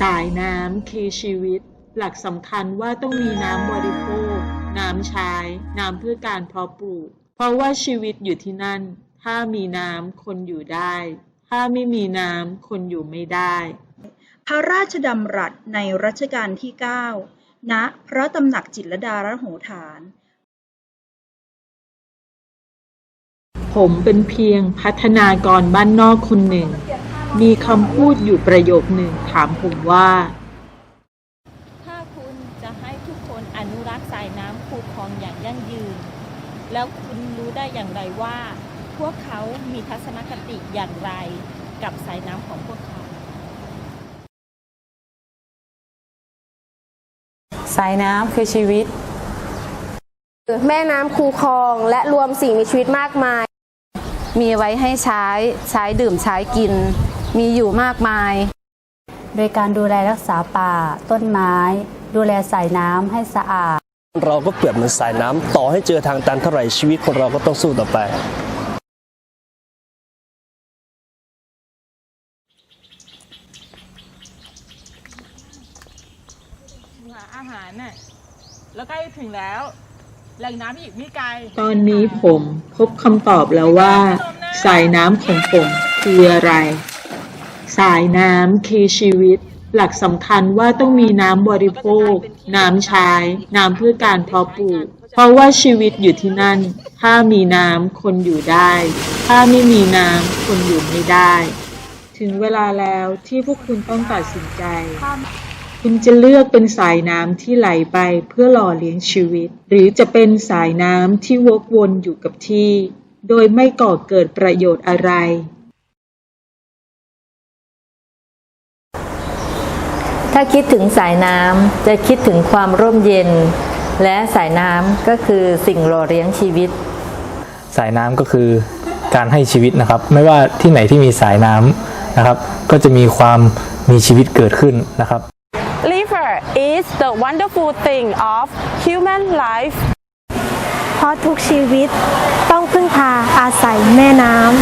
สายน้ำคือชีวิต หลักสำคัญว่าต้องมีน้ำบริโภค น้ำใช้ น้ำเพื่อการเพาะปลูก เพราะว่าชีวิตอยู่ที่นั่น ถ้ามีน้ำคนอยู่ได้ ถ้าไม่มีน้ำคนอยู่ไม่ได้ พระราชดำรัสในรัชกาลที่ 9 ณ พระตำหนักจิตรลดารโหฐาน ผมเป็นเพียงพัฒนากรบ้านนอกคนหนึ่ง มีคำพูดอยู่ประโยคหนึ่งถามผมว่า ถ้าคุณจะให้ทุกคนอนุรักษ์สายน้ำคูคลองอย่างยั่งยืน แล้วคุณรู้ได้อย่างไรว่า พวกเขามีทัศนคติอย่างไรกับสายน้ำของพวกเขา สายน้ำคือชีวิต แม่น้ำคูคลองและรวมสิ่งมีชีวิตมากมาย มีไว้ให้ใช้ ใช้ดื่มใช้กิน มีอยู่มากมาย โดยการดูแลรักษาป่า ต้นไม้ ดูแลสายน้ำให้สะอาด เราก็เปรียบเหมือนสายน้ำต่อให้เจอทางตันเท่าไหร่ชีวิตของเราก็ต้องสู้ต่อไปหาอาหารน่ะแล้วใกล้ถึงแล้ว แหล่งน้ำอีกไม่ไกลตอนนี้ผมพบคำตอบแล้วว่า สายน้ำของผมคืออะไร สายน้ำคือชีวิต หลักสำคัญว่าต้องมีน้ำบริโภค น้ำใช้ น้ำเพื่อการเพาะปลูก เพราะว่าชีวิตอยู่ที่นั่น ถ้ามีน้ำคนอยู่ได้ ถ้าไม่มีน้ำคนอยู่ไม่ได้ ถึงเวลาแล้วที่พวกคุณต้องตัดสินใจ คุณจะเลือกเป็นสายน้ำที่ไหลไปเพื่อหล่อเลี้ยงชีวิต หรือจะเป็นสายน้ำที่วกวนอยู่กับที่ โดยไม่ก่อเกิดประโยชน์อะไร ถ้าคิดถึงสายน้ำจะคิดถึงความร่มเย็น และสายน้ำก็คือสิ่งหล่อเลี้ยงชีวิต สายน้ำก็คือการให้ชีวิตนะครับ ไม่ว่าที่ไหนที่มีสายน้ำนะครับ ก็จะมีความมีชีวิตเกิดขึ้นนะครับ River is the wonderful thing of human life เพราะทุกชีวิตต้องพึ่งพาอาศัยแม่น้ำ